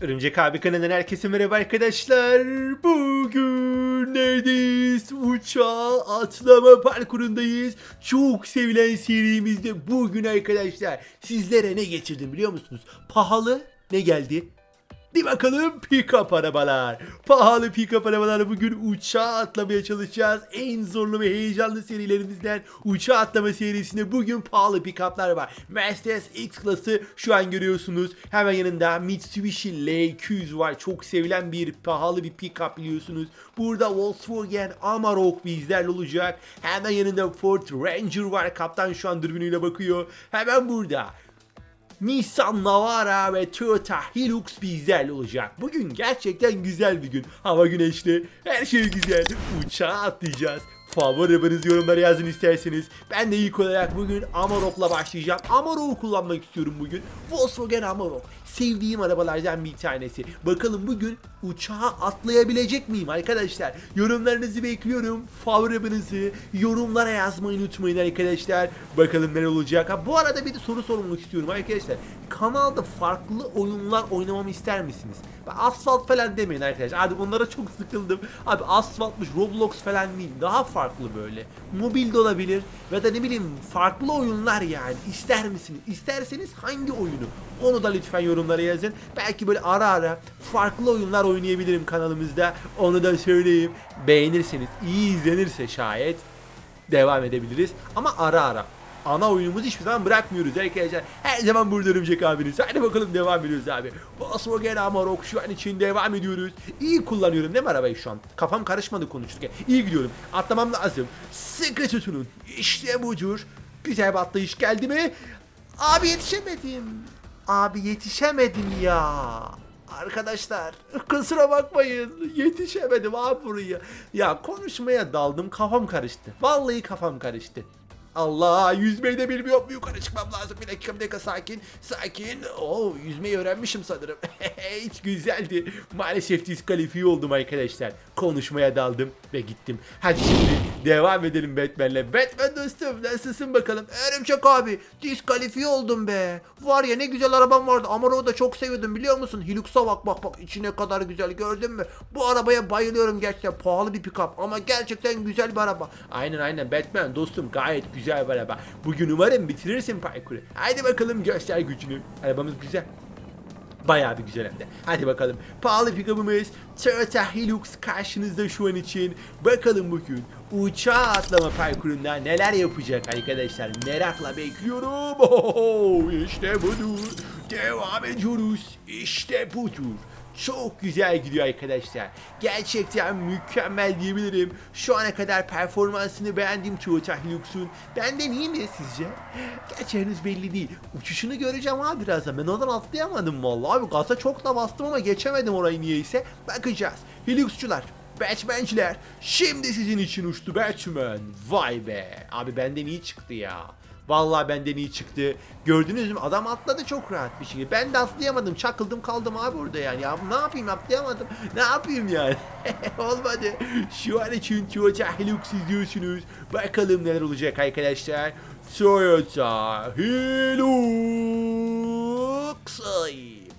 Örümcek abi kanalından herkese merhaba arkadaşlar. Bugün neredeyiz? Uçağa atlama parkurundayız. Çok sevilen serimizde bugün arkadaşlar sizlere ne getirdim biliyor musunuz? Pahalı ne geldi? Bir bakalım pick-up arabalar. Pahalı pick-up arabalarla bugün uçağa atlamaya çalışacağız. En zorlu ve heyecanlı serilerimizden uçağa atlama serisinde bugün pahalı pick-up'lar var. Mercedes X klası şu an görüyorsunuz. Hemen yanında Mitsubishi L200 var. Çok sevilen bir pahalı bir pick-up biliyorsunuz. Burada Volkswagen Amarok bizlerle olacak. Hemen yanında Ford Ranger var. Kaptan şu an dürbünüyle bakıyor. Hemen burada Nissan Navara ve Toyota Hilux bizlerle olacak. Bugün gerçekten güzel bir gün. Hava güneşli, her şey güzel. Uçağa atlayacağız. Favori arabanızı yorumlara yazın isterseniz. Ben de ilk olarak bugün Amarok'la başlayacağım. Amarok'u kullanmak istiyorum bugün. Volkswagen Amarok. Sevdiğim arabalardan bir tanesi. Bakalım bugün uçağa atlayabilecek miyim arkadaşlar? Yorumlarınızı bekliyorum. Favori arabanızı yorumlara yazmayı unutmayın arkadaşlar. Bakalım ne olacak. Ha, bu arada bir de soru sormak istiyorum arkadaşlar. Kanalda farklı oyunlar oynamamı ister misiniz? Asfalt falan demeyin arkadaşlar. Abi onlara çok sıkıldım. Abi asfaltmış, Roblox falan değil. Daha farklı böyle. Mobil de olabilir. Ve da ne bileyim farklı oyunlar yani. İster misiniz? İsterseniz hangi oyunu? Onu da lütfen yorumlara yazın. Belki böyle ara ara farklı oyunlar oynayabilirim kanalımızda. Onu da söyleyeyim. Beğenirseniz, iyi izlenirse şayet devam edebiliriz. Ama ara ara. Ana oyunumuzu hiçbir zaman bırakmıyoruz arkadaşlar. Her zaman burada Örümcek abiniz. Hadi bakalım devam ediyoruz abi. Volkswagen Amarok şu an için devam ediyoruz. İyi kullanıyorum değil mi arabayı şu an? Kafam karışmadı konuşurken. İyi gidiyorum. Atlamam lazım. Sıkı tutunun. İşte budur. Güzel bir atlayış geldi mi? Abi yetişemedim. Abi yetişemedim ya. Arkadaşlar kusura bakmayın yetişemedim abi buraya. Ya konuşmaya daldım kafam karıştı. Vallahi kafam karıştı. Allah yüzmeyi de bilmiyorum. Yukarı çıkmam lazım. Bir dakika bir dakika. Sakin sakin. Oo yüzmeyi öğrenmişim sanırım. Hiç güzeldi. Maalesef diskalifiye oldum arkadaşlar. Konuşmaya daldım ve gittim. Hadi şimdi devam edelim Batman'le. Batman dostum nasılsın bakalım? Örümcek abi diskalifiye oldum be. Var ya ne güzel arabam vardı. Amarok'u da çok seviyordum biliyor musun? Hilux'a bak bak bak. İçine kadar güzel gördün mü? Bu arabaya bayılıyorum gerçekten. Pahalı bir pick-up ama gerçekten güzel bir araba. Aynen aynen. Batman dostum gayet güzel bir araba bugün umarım bitirirsin parkuru haydi bakalım göster gücünü arabamız güzel Bayağı bir güzel hem de. Hadi bakalım. Pahalı pick-up'ımız Toyota Hilux karşınızda şu an için. Bakalım bugün uçağa atlama parkurunda neler yapacak arkadaşlar. Merakla bekliyorum. Oho, işte budur. Devam ediyoruz. İşte budur. Çok güzel gidiyor arkadaşlar. Gerçekten mükemmel diyebilirim. Şu ana kadar performansını beğendim Toyota Hilux'un. Benden iyi mi sizce? Gerçi henüz belli değil. Uçuşunu göreceğim abi birazdan. Ben oradan atlayamadım vallahi. Abi gaza çok da bastım ama geçemedim orayı niyeyse. Bakacağız. Hilux'çular. Batman'ciler. Şimdi sizin için uçtu Batman. Vay be. Abi benden iyi çıktı ya. Vallahi benden iyi çıktı. Gördünüz mü? Adam atladı çok rahat bir şekilde. Ben de atlayamadım. Çakıldım kaldım abi orada yani. Ya ne yapayım atlayamadım. Ne yapayım yani? Olmadı. Şu an için Toyota Hilux izliyorsunuz. Bakalım neler olacak arkadaşlar. Toyota Hilux.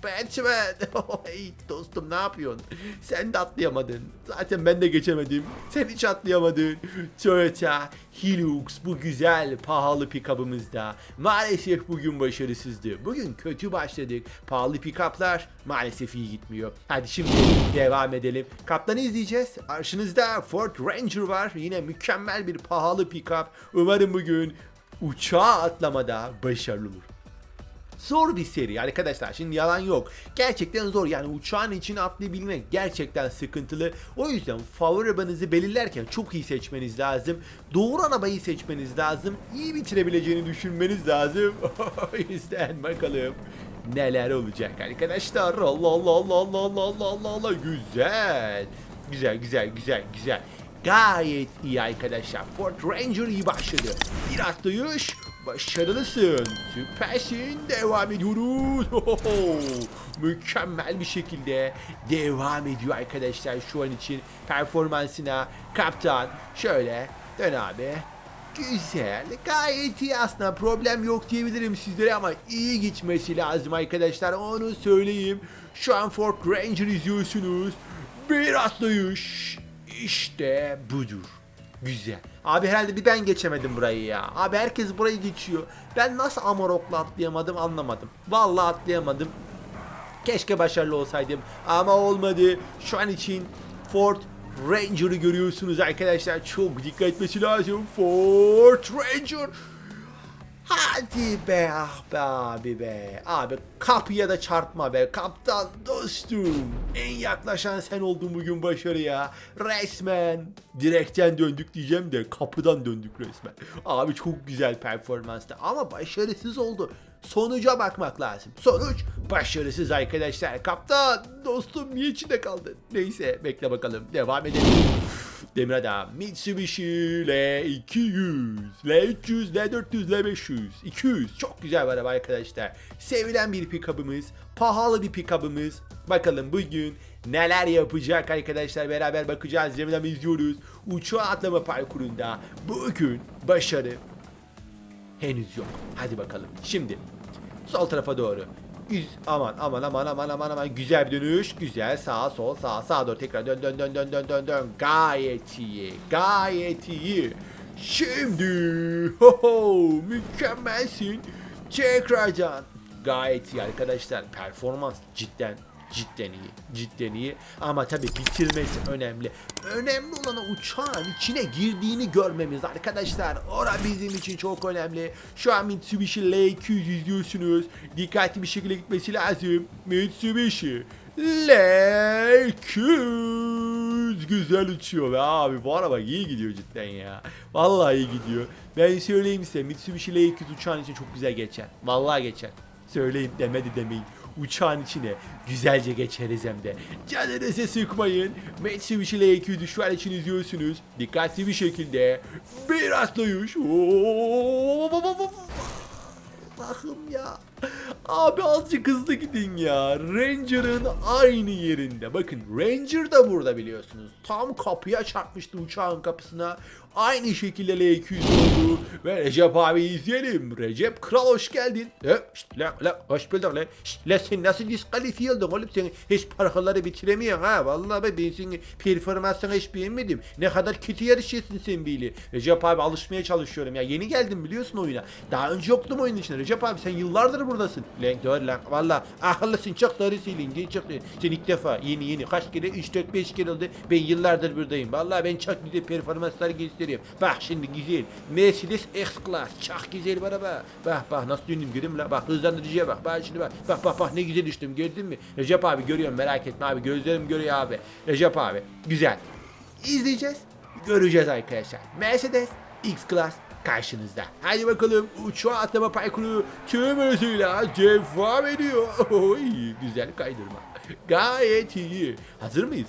Batman. Hey dostum ne yapıyorsun? Sen de atlayamadın. Zaten ben de geçemedim. Sen hiç atlayamadın. Toyota Hilux bu güzel pahalı pick-up'ımızda maalesef bugün başarısızdı. Bugün kötü başladık. Pahalı pick-up'lar maalesef iyi gitmiyor. Hadi şimdi devam edelim. Kaptanı izleyeceğiz. Karşınızda Ford Ranger var. Yine mükemmel bir pahalı pick-up. Umarım bugün uçağa atlamada başarılı olur. Zor bir seri arkadaşlar şimdi yalan yok. Gerçekten zor yani uçağın içine atlayabilmek gerçekten sıkıntılı. O yüzden favori arabanızı belirlerken çok iyi seçmeniz lazım. Doğru arabayı seçmeniz lazım. İyi bitirebileceğini düşünmeniz lazım. o yüzden bakalım neler olacak arkadaşlar. Allah Allah Allah Allah Allah Allah Allah Allah güzel. Güzel güzel güzel güzel. Gayet iyi arkadaşlar. Ford Ranger iyi başladı. Bir atlayış. Başarılısın. Süpersin. Devam ediyoruz. Ohoho. Mükemmel bir şekilde devam ediyor arkadaşlar şu an için performansına. Kaptan şöyle dön abi. Güzel. Gayet iyi aslında. Problem yok diyebilirim sizlere ama iyi gitmesi lazım arkadaşlar. Onu söyleyeyim. Şu an Ford Ranger izliyorsunuz. Bir atlayış. İşte budur. Güzel. Abi herhalde bir ben geçemedim burayı ya. Abi herkes burayı geçiyor. Ben nasıl Amarok'la atlayamadım anlamadım. Vallahi atlayamadım. Keşke başarılı olsaydım ama olmadı. Şu an için Ford Ranger'ı görüyorsunuz arkadaşlar. Çok dikkat etmesi lazım. Ford Ranger. Hadi be ah be abi be. Abi kapıya da çarpma be. Kaptan dostum. En yaklaşan sen oldun bugün başarıya. Resmen direkten döndük diyeceğim de kapıdan döndük resmen. Abi çok güzel performanstı ama başarısız oldu. Sonuca bakmak lazım. Sonuç başarısız arkadaşlar. Kaptan dostum niye içinde kaldın? Neyse bekle bakalım. Devam edelim. Demir Adam Mitsubishi L200 L300 L400 L500 200 çok güzel bir araba arkadaşlar. Sevilen bir pickup'ımız pahalı bir pickup'ımız. Bakalım bugün neler yapacak arkadaşlar. Beraber bakacağız. Demir Adam izliyoruz. Uçağa atlama parkurunda bugün başarı henüz yok. Hadi bakalım. Şimdi sol tarafa doğru Yüz, aman aman aman aman aman aman. Güzel bir dönüş. Güzel. Sağa sol sağa sağa doğru tekrar dön dön dön dön dön dön dön. Gayet iyi. Gayet iyi. Şimdi ho ho mükemmelsin. Tekrardan gayet iyi arkadaşlar. Performans cidden cidden iyi cidden iyi. Ama tabi bitirmesi önemli. Önemli olan uçağın içine girdiğini görmemiz arkadaşlar. Ora bizim için çok önemli. Şu an Mitsubishi L200 izliyorsunuz. Dikkatli bir şekilde gitmesi lazım. Mitsubishi L200 güzel uçuyor be abi. Bu araba iyi gidiyor cidden ya. Vallahi iyi gidiyor. Ben söyleyeyim size Mitsubishi L200 uçağın için çok güzel geçer. Vallahi geçer. Söyleyeyim demedi demeyin uçağın içine güzelce geçeriz hem de. Canınızı sıkmayın. Mitsubishi L200'ü şu an için izliyorsunuz. Dikkatli bir şekilde bir atlayış. Allah'ım ya. Abi azıcık hızlı gidin ya. Ranger'ın aynı yerinde. Bakın Ranger da burada biliyorsunuz. Tam kapıya çarpmıştı uçağın kapısına. Aynı şekilde L200 oldu. Ve Recep abi izleyelim. Recep Kral hoş geldin. E, şşt, la, la, hoş bulduk la. Şşt, la sen nasıl diskalifiye oldun oğlum sen hiç parkurları bitiremiyorsun ha. Vallahi ben, ben senin performansını hiç beğenmedim. Ne kadar kötü yarışıyorsun sen Billy. Recep abi alışmaya çalışıyorum ya. Yeni geldim biliyorsun oyuna. Daha önce yoktum oyunun içinde. Recep abi sen yıllardır buradasın. Lan doğru lan. Valla akıllısın çok doğru söyleyince çok doğru. Sen ilk defa yeni yeni kaç kere 3 4 5 kere oldu. Ben yıllardır buradayım. Valla ben çok güzel performanslar gösteriyorum. Bak şimdi güzel. Mercedes X-Class. Çok güzel araba. Bak bak nasıl döndüm görüyor musun? lan? Bak hızlandırıcıya bak. Bak şimdi bak. Bak bak bak ne güzel düştüm gördün mü? Recep abi görüyorum merak etme abi. Gözlerim görüyor abi. Recep abi. Güzel. İzleyeceğiz. Göreceğiz arkadaşlar. Mercedes X-Class karşınızda. Hadi bakalım uçağa atlama parkuru tüm hızıyla devam ediyor. Oy, güzel kaydırma. Gayet iyi. Hazır mıyız?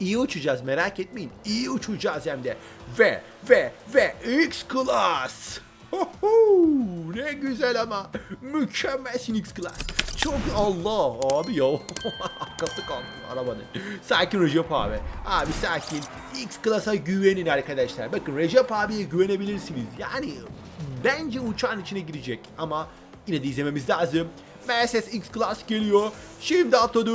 İyi uçacağız merak etmeyin. İyi uçacağız hem de. Ve ve ve X Class. Hoho, ne güzel ama. Mükemmelsin X Class. Çok Allah abi ya. Arkası kalktı arabanın. Sakin Recep abi. Abi sakin. X Class'a güvenin arkadaşlar. Bakın Recep abiye güvenebilirsiniz. Yani bence uçağın içine girecek ama yine de izlememiz lazım. Mercedes X Class geliyor. Şimdi atladı.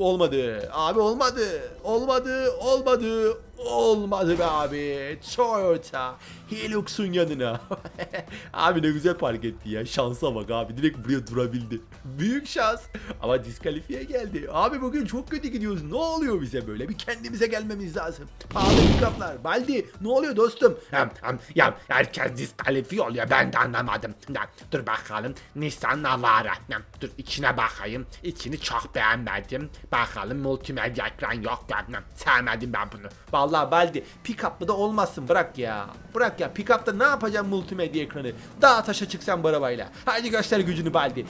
Olmadı. Abi olmadı. Olmadı. Olmadı. Olmadı be abi. Toyota. Hilux'un yanına. abi ne güzel park etti ya. Şansa bak abi. Direkt buraya durabildi. Büyük şans. Ama diskalifiye geldi. Abi bugün çok kötü gidiyoruz. Ne oluyor bize böyle? Bir kendimize gelmemiz lazım. Pahalı pick-up'lar. Baldi ne oluyor dostum? Hem, ya herkes diskalifiye oluyor ben de anlamadım. Ya, dur bakalım Nissan Navara. Ya, dur içine bakayım. İçini çok beğenmedim. Bakalım multimedya ekran yok. Ya, ya, sevmedim ben bunu. Vallahi Baldi pick-up'lı da olmazsın. Bırak ya. Bırak ya. Pick-up'ta ne yapacağım multimedya ekranı? Dağa taşa çıksan bu arabayla. Hadi göster gücünü Baldi.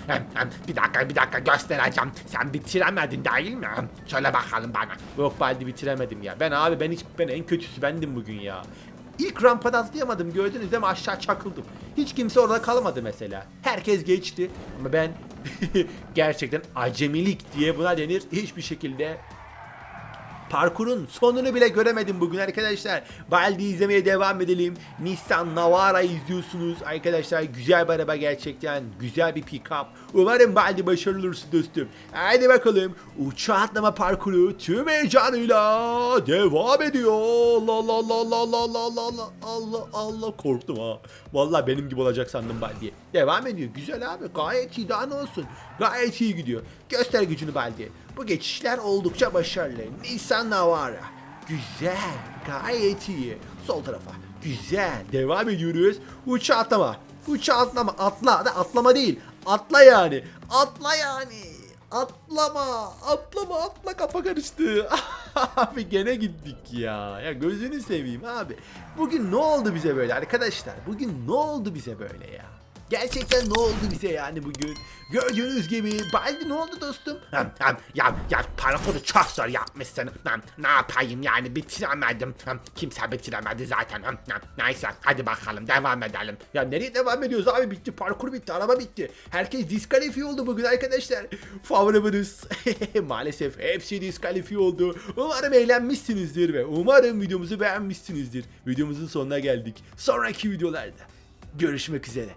Bir dakika bir dakika göstereceğim. Sen bitiremedin değil mi? Hem, Söyle bakalım bana. Yok Baldi bitiremedim ya. Ben abi ben hiç ben en kötüsü bendim bugün ya. İlk rampada atlayamadım gördünüz değil mi aşağı çakıldım. Hiç kimse orada kalmadı mesela. Herkes geçti ama ben gerçekten acemilik diye buna denir. Hiçbir şekilde Parkurun sonunu bile göremedim bugün arkadaşlar. Baldi izlemeye devam edelim. Nissan Navara izliyorsunuz arkadaşlar. Güzel bir araba gerçekten. Güzel bir pick-up. Umarım Baldi başarılı olursun dostum. Hadi bakalım. Uçağa atlama parkuru tüm heyecanıyla devam ediyor. Allah Allah Allah Allah Allah Allah Allah Allah Allah korktum ha. Vallahi benim gibi olacak sandım Baldi'ye. Devam ediyor. Güzel abi. Gayet iyi daha ne olsun. Gayet iyi gidiyor. Göster gücünü Baldi'ye. Bu geçişler oldukça başarılı. Nissan Navara. Güzel. Gayet iyi. Sol tarafa. Güzel. Devam ediyoruz. Uçağa atlama. Uçağa atlama. Atla. Da atlama değil. Atla yani. Atla yani. Atlama. Atlama. Atla kafa karıştı. abi gene gittik ya. Ya gözünü seveyim abi. Bugün ne oldu bize böyle arkadaşlar? Bugün ne oldu bize böyle ya? Gerçekten ne oldu bize yani bugün? Gördüğünüz gibi Baldi ne oldu dostum? Hem, hem, ya, ya parkuru çok zor yapmışsın. Hem, ne yapayım yani bitiremedim. Hem, kimse bitiremedi zaten. Hem, hem, neyse hadi bakalım devam edelim. Ya nereye devam ediyoruz abi bitti parkur bitti araba bitti. Herkes diskalifiye oldu bugün arkadaşlar. Favorabınız maalesef hepsi diskalifiye oldu. Umarım eğlenmişsinizdir ve umarım videomuzu beğenmişsinizdir. Videomuzun sonuna geldik. Sonraki videolarda görüşmek üzere.